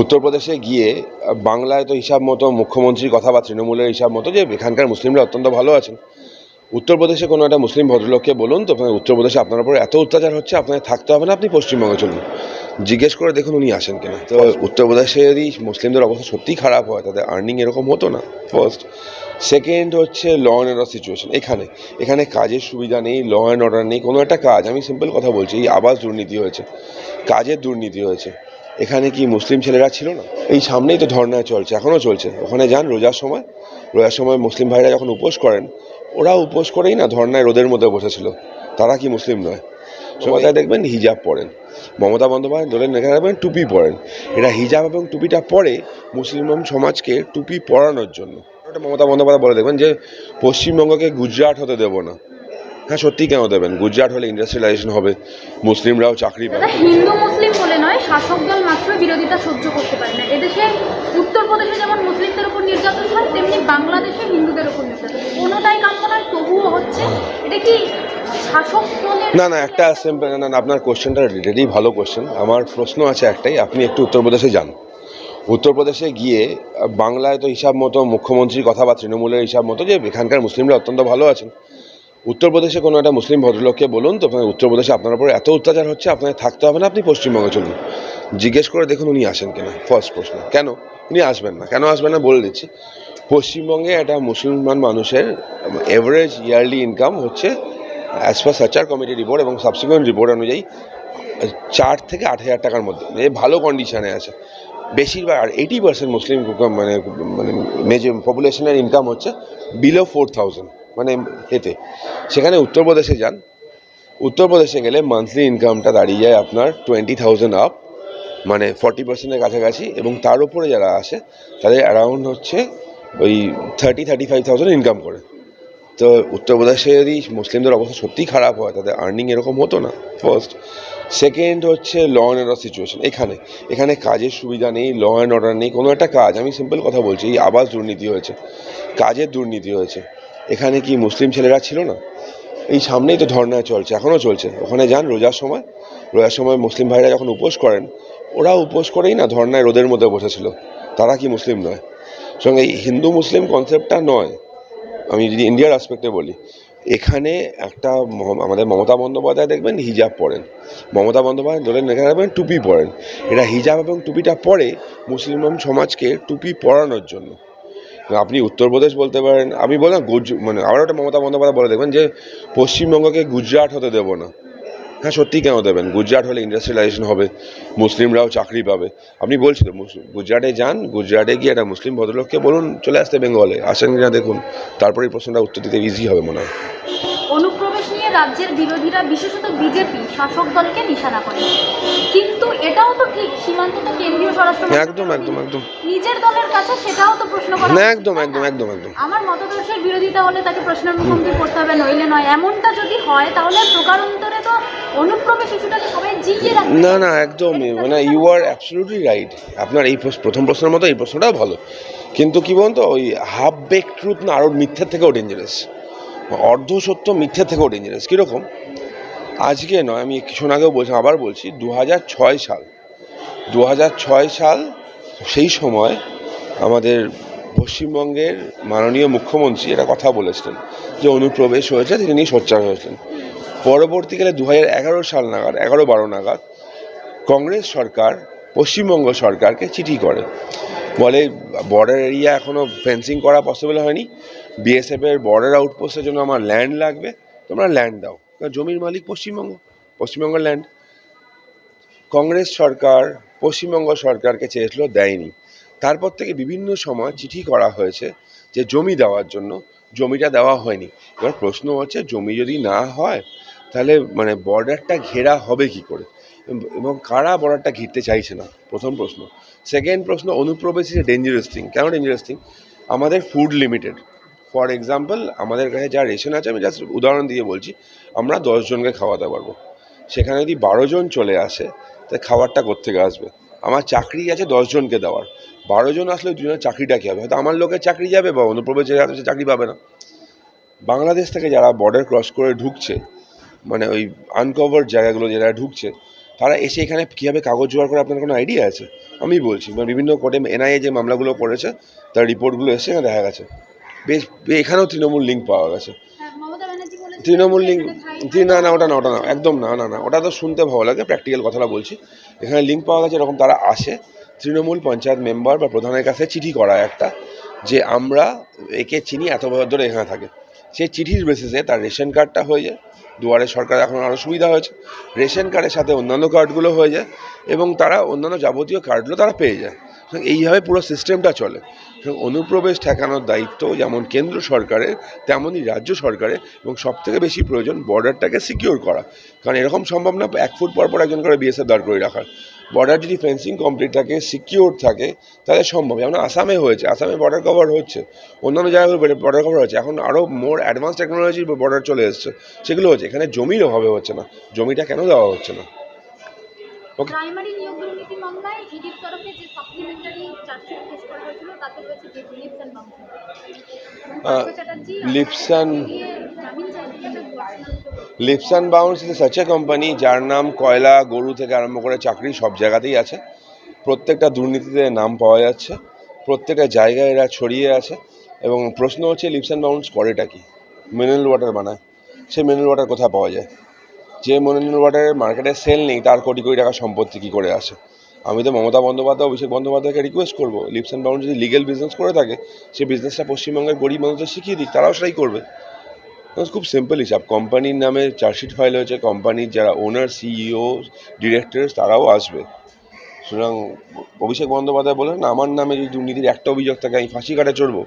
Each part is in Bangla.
উত্তরপ্রদেশে গিয়ে, বাংলায় তো হিসাব মতো মুখ্যমন্ত্রীর কথা বা তৃণমূলের হিসাব মতো যে এখানকার মুসলিমরা অত্যন্ত ভালো আছেন। উত্তরপ্রদেশে কোনো একটা মুসলিম ভদ্রলোককে বলুন তো আপনার উত্তরপ্রদেশে আপনার উপর এত অত্যাচার হচ্ছে, আপনাকে থাকতে হবে না আপনি পশ্চিমবঙ্গে চলুন। জিজ্ঞেস করে দেখুন উনি আসেন কিনা। তো উত্তরপ্রদেশে যদি মুসলিমদের অবস্থা সত্যিই খারাপ হয়, তাদের আর্নিং এরকম হতো না ফার্স্ট সেকেন্ড হচ্ছে ল অ্যান্ড অর্ডার সিচুয়েশন এখানে এখানে কাজের সুবিধা নেই ল অ্যান্ড অর্ডার নেই, কোনো একটা কাজ, আমি সিম্পল কথা বলছি, এই আবাস দুর্নীতি হয়েছে, কাজের দুর্নীতি হয়েছে। এখানে কি মুসলিম ছেলেরা ছিল না? এই সামনেই তো ধর্নায় চলছে, এখনও চলছে ওখানে যান, রোজার সময় রোজার সময় মুসলিম ভাইরা যখন উপোস করেন ওরা উপোস করেই না ধর্নায় রোদের মধ্যে বসেছিল। তারা কি মুসলিম নয়? সবাই দেখবেন হিজাব পরেন। মমতা বন্দ্যোপাধ্যায় ধরেন এখানে দেখবেন টুপি পরেন। এরা হিজাব এবং টুপিটা পরে মুসলিম সমাজকে টুপি পরানোর জন্য। মমতা বন্দ্যোপাধ্যায় বলে দেখবেন যে, পশ্চিমবঙ্গকে গুজরাট হতে দেবো না। হ্যাঁ সত্যি কেন দেবেন? গুজরাট হলে ইন্ডাস্ট্রিয়ালাইজেশন হবে মুসলিমরাও চাকরি পাবে। হিন্দু মুসলিম বলে নয় শাসক দল মাত্র বিরোধিতা সহ্য করতে পারে না। এদেশে উত্তরপ্রদেশে যেমন মুসলিমদের উপর নির্যাতন হয় তেমনি বাংলাদেশে হিন্দুদের উপর নির্যাতন কোনোটাই কাম্য নয় তবুও হচ্ছে এটা কি শাসক দলের না না একটা না না আপনার কোশ্চেনটা রেডি ভালো কোশ্চেন আমার প্রশ্ন আছে একটাই আপনি একটু উত্তরপ্রদেশে যান। উত্তরপ্রদেশে গিয়ে বাংলায় তো হিসাব মতো মুখ্যমন্ত্রীর কথা বা তৃণমূলের হিসাব মতো যে এখানকার মুসলিমরা অত্যন্ত ভালো আছেন। উত্তরপ্রদেশে কোনো একটা মুসলিম ভদ্রলোককে বলুন, তো উত্তরপ্রদেশে আপনার উপর এত অত্যাচার হচ্ছে, আপনাকে থাকতে হবে না, আপনি পশ্চিমবঙ্গে চলুন। জিজ্ঞেস করে দেখুন উনি আসেন কিনা ফার্স্ট প্রশ্ন। কেন? উনি আসবেন না। কেন আসবেন না বলে দিচ্ছি। পশ্চিমবঙ্গে একটা মুসলমান মানুষের এভারেজ ইয়ারলি ইনকাম হচ্ছে as per Sachar committee report এবং সাবসিকুয়েন্ট রিপোর্ট অনুযায়ী চার থেকে আট হাজার টাকার মধ্যে। ভালো কন্ডিশনে আছে। বেশিরভাগ আর এইটি পার্সেন্ট মুসলিম মানে মানে মেজর পপুলেশনের ইনকাম হচ্ছে বিলো ফোর থাউজেন্ড মানে এতে সেখানে উত্তরপ্রদেশে যান। উত্তরপ্রদেশে গেলে মান্থলি ইনকামটা দাঁড়িয়ে যায় আপনার টোয়েন্টি থাউজেন্ড আপ মানে ফর্টি পার্সেন্টের কাছাকাছি এবং তার উপরে যারা আসে, তাদের অ্যারাউন্ড হচ্ছে ওই thirty thirty five thousand income করে। তো উত্তরপ্রদেশে যদি মুসলিমদের অবস্থা সত্যিই খারাপ হয়, তাদের আর্নিং এরকম হতো না। ফার্স্ট সেকেন্ড হচ্ছে ল অ্যান্ড অর্ডার সিচুয়েশন এখানে। এখানে কাজের সুবিধা নেই ল অ্যান্ড অর্ডার নেই, কোনো একটা কাজ, আমি সিম্পল কথা বলছি, এই আবাস দুর্নীতি হয়েছে। কাজের দুর্নীতি হয়েছে। এখানে কি মুসলিম ছেলেরা ছিল না? এই সামনেই তো ধর্নায় চলছে এখনও চলছে। ওখানে যান, রোজার সময়। রোজার সময় মুসলিম ভাইরা যখন উপোস করেন ওরা উপোস করেই না ধর্নায় রোদের মধ্যে বসেছিল। তারা কি মুসলিম নয়? সঙ্গে হিন্দু মুসলিম কনসেপ্টটা নয়। আমি যদি ইন্ডিয়ার আসপেক্টে বলি, এখানে একটা আমাদের মমতা বন্দ্যোপাধ্যায় দেখবেন, হিজাব পরেন। মমতা বন্দ্যোপাধ্যায় ধরেন, এখানে দেখবেন টুপি পরেন। এরা হিজাব এবং টুপিটা পরে মুসলিম সমাজকে টুপি পরানোর জন্য। আপনি উত্তরপ্রদেশ বলতে পারেন, আমি বললাম গুজ মানে আবার একটা মমতা বন্দ্যোপাধ্যায় বলে দেখবেন যে, পশ্চিমবঙ্গকে গুজরাট হতে দেবো না। হ্যাঁ সত্যি কেন দেবেন? গুজরাট হলে ইন্ডাস্ট্রিয়ালাইজেশন হবে, মুসলিমরাও চাকরি পাবে। আপনি বলছেন গুজরাটে যান, গুজরাটে গিয়ে একটা মুসলিম ভদ্রলোককে বলুন, চলে আসতে বেঙ্গলে। আসেন কিনা দেখুন তারপরে এই প্রশ্নটা উত্তর দিতে ইজি হবে মনে হয়। রাজ্যের বিরোধীরা বিশেষত বিজেপি শাসক দলকে নিশানা করে। কিন্তু এটাও তো ঠিক সীমান্ত তো কেন্দ্রীয় স্বরাষ্ট্র একদম একদম একদম। নিজের দলের কাছে সেটাও তো প্রশ্ন করা না একদম একদম? একদম একদম। আমার মতদর্শের বিরোধিতা হলে তাকে প্রশ্নের মুখোমুখি করতে হবে নইলে নয়। এমনটা যদি হয় তাহলে প্রকারান্তরে তো অনুপ্রবেশ ইস্যুটাকে সবাই জিইয়ে রাখবে। না না একদমই মানে ইউ আর অ্যাবসলিউটলি রাইট আপনার এই প্রথম প্রশ্নের মতো এই প্রশ্নটাও ভালো। কিন্তু কি বলুন তো ওই হাফ বেক ট্রুথ না আরও মিথ্যের থেকেও ডেঞ্জারাস অর্ধ সত্য মিথ্যের থেকেও ডেঞ্জারাস কীরকম? আজকে নয়, আমি কিছুক্ষণ আগেও বলছি, আবার বলছি দু হাজার ছয় সাল। দু হাজার ছয় সাল, সেই সময় আমাদের পশ্চিমবঙ্গের মাননীয় মুখ্যমন্ত্রী এটা কথা বলেছিলেন, যে অনুপ্রবেশ হয়েছে, তিনি সোচ্চার হয়েছিলেন। পরবর্তীকালে দু হাজার এগারো সাল নাগাদ, এগারো বারো নাগাদ, কংগ্রেস সরকার, পশ্চিমবঙ্গ সরকারকে চিঠি করে। বলে বর্ডার এরিয়া এখনও ফেন্সিং করা পসিবল হয়নি। বিএসএফের বর্ডার আউটপোস্টের জন্য আমার ল্যান্ড লাগবে। তোমরা ল্যান্ড দাও। জমির মালিক পশ্চিমবঙ্গ, পশ্চিমবঙ্গের ল্যান্ড কংগ্রেস সরকার পশ্চিমবঙ্গ সরকারকে চেয়েছিল, দেয়নি। তারপর থেকে বিভিন্ন সময় চিঠি করা হয়েছে যে জমি দেওয়ার জন্য। জমিটা দেওয়া হয়নি। এবার প্রশ্ন হচ্ছে, জমি যদি না হয়, তাহলে মানে বর্ডারটা ঘেরা হবে কি করে? এবং- কারা বর্ডারটা ঘিরতে চাইছে না? প্রথম প্রশ্ন। সেকেন্ড প্রশ্ন, অনুপ্রবেশ ইজ ডেঞ্জারাস থিং কেন ডেঞ্জারাস থিং আমাদের ফুড লিমিটেড ফর এক্সাম্পল আমাদের কাছে যা রেশন আছে, আমি জাস্ট উদাহরণ দিয়ে বলছি, আমরা দশজনকে খাওয়াতে পারব। সেখানে যদি বারো জন চলে আসে, তা খাবারটা কোত্থেকে আসবে? আমার চাকরি আছে দশজনকে দেওয়ার। বারো জন আসলে দুজনের চাকরিটা কী হবে? হয়তো আমার লোকের চাকরি যাবে বা অনুপ্রবেশ সে চাকরি পাবে না। বাংলাদেশ থেকে যারা বর্ডার ক্রস করে ঢুকছে মানে ওই আনকভার জায়গাগুলো যারা ঢুকছে তারা এসে এখানে কীভাবে কাগজ জোগাড় করে আপনার কোনো আইডিয়া আছে? আমি বলছি মানে বিভিন্ন কোর্টে এনআইএ যে মামলাগুলো করেছে তার রিপোর্টগুলো এসে এখানে দেখা গেছে। বেশ এখানেও তৃণমূল লিঙ্ক পাওয়া গেছে। তৃণমূল লিঙ্ক না না ওটা না ওটা না একদম না না না ওটা তো শুনতে ভালো লাগে প্র্যাকটিক্যাল কথাটা বলছি। এখানে লিঙ্ক পাওয়া গেছে এরকম তারা আসে। তৃণমূল পঞ্চায়েত মেম্বার বা প্রধানের কাছে চিঠি করা একটা যে আমরা একে চিনি এত বছর ধরে এখানে থাকে। সেই চিঠির বেসিসে তার রেশন কার্ডটা হয়ে যায়। দুয়ারে সরকার এখন আরও সুবিধা হয়েছে। রেশন কার্ডের সাথে অন্যান্য কার্ডগুলো হয়ে যায় এবং তারা অন্যান্য যাবতীয় কার্ডগুলো তারা পেয়ে যায়। এইভাবে পুরো সিস্টেমটা চলে। অনুপ্রবেশ ঠেকানোর দায়িত্ব যেমন কেন্দ্র সরকারের, তেমনই রাজ্য সরকারের এবং সবথেকে বেশি প্রয়োজন বর্ডারটাকে সিকিউর করা। কারণ এরকম সম্ভব না এক ফুট পর পর একজন করে বিএসএফ দাঁড় করে রাখার। বর্ডার যদি ফেন্সিং কমপ্লিট থাকে সিকিওর থাকে তাহলে সম্ভব। যেমন আসামে হয়েছে আসামে বর্ডার কভার হচ্ছে। অন্যান্য জায়গায় বর্ডার কভার হচ্ছে। এখন আরও মোর অ্যাডভান্স টেকনোলজির বর্ডার চলে এসছে। সেগুলো হচ্ছে এখানে জমির অভাবে হচ্ছে না। জমিটা কেন দেওয়া হচ্ছে না? ওকে প্রাইমারি নিয়োগ দুর্নীতি মামলায় ইডির তরফে যে সাপ্লিমেন্টারি চার্জশিট পেশ করা হয়েছিল তাতে রয়েছে যে Leaps and Bounds is such a company যার নাম কয়লা, গরু থেকে আরম্ভ করে চাকরি সব জায়গাতেই আছে। প্রত্যেকটা দুর্নীতিতে নাম পাওয়া যাচ্ছে, প্রত্যেকটা জায়গায় এরা ছড়িয়ে আছে এবং প্রশ্ন হচ্ছে লিপস অ্যান্ড বাউন্স করেটা কি? মিনারেল ওয়াটার বানায়, সে মিনারেল ওয়াটার কোথায় পাওয়া যায়? যে মিনারেল ওয়াটারের মার্কেটে সেল নেই, তার কোটি কোটি টাকা সম্পত্তি কী করে আসে? আমি তো মমতা বন্দ্যোপাধ্যায়, অভিষেক বন্দ্যোপাধ্যায়কে রিকোয়েস্ট করব লিপস অ্যান্ড বাউন্স যদি লিগেল বিজনেস করে থাকে, সে বিজনেসটা পশ্চিমবঙ্গের গরিব মানুষদের শিখিয়ে দিক, তারাও সেটাই করবে। খুব সিম্পল হিসাব। কোম্পানির নামে চার্জশিট ফাইল হয়েছে। কোম্পানির যারা ওনার সিইও ডিরেক্টর তারাও আসবে। সুতরাং অভিষেক বন্দ্যোপাধ্যায় বলেন আমার নামে যদি দুর্নীতির একটা অভিযোগ থাকে, আমি ফাঁসি কাটে চড়বো।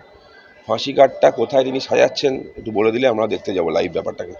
ফাঁসি কাঠটা কোথায় তিনি সাজাচ্ছেন, একটু বলে দিলে আমরা দেখতে যাব লাইভ ব্যাপারটাকে।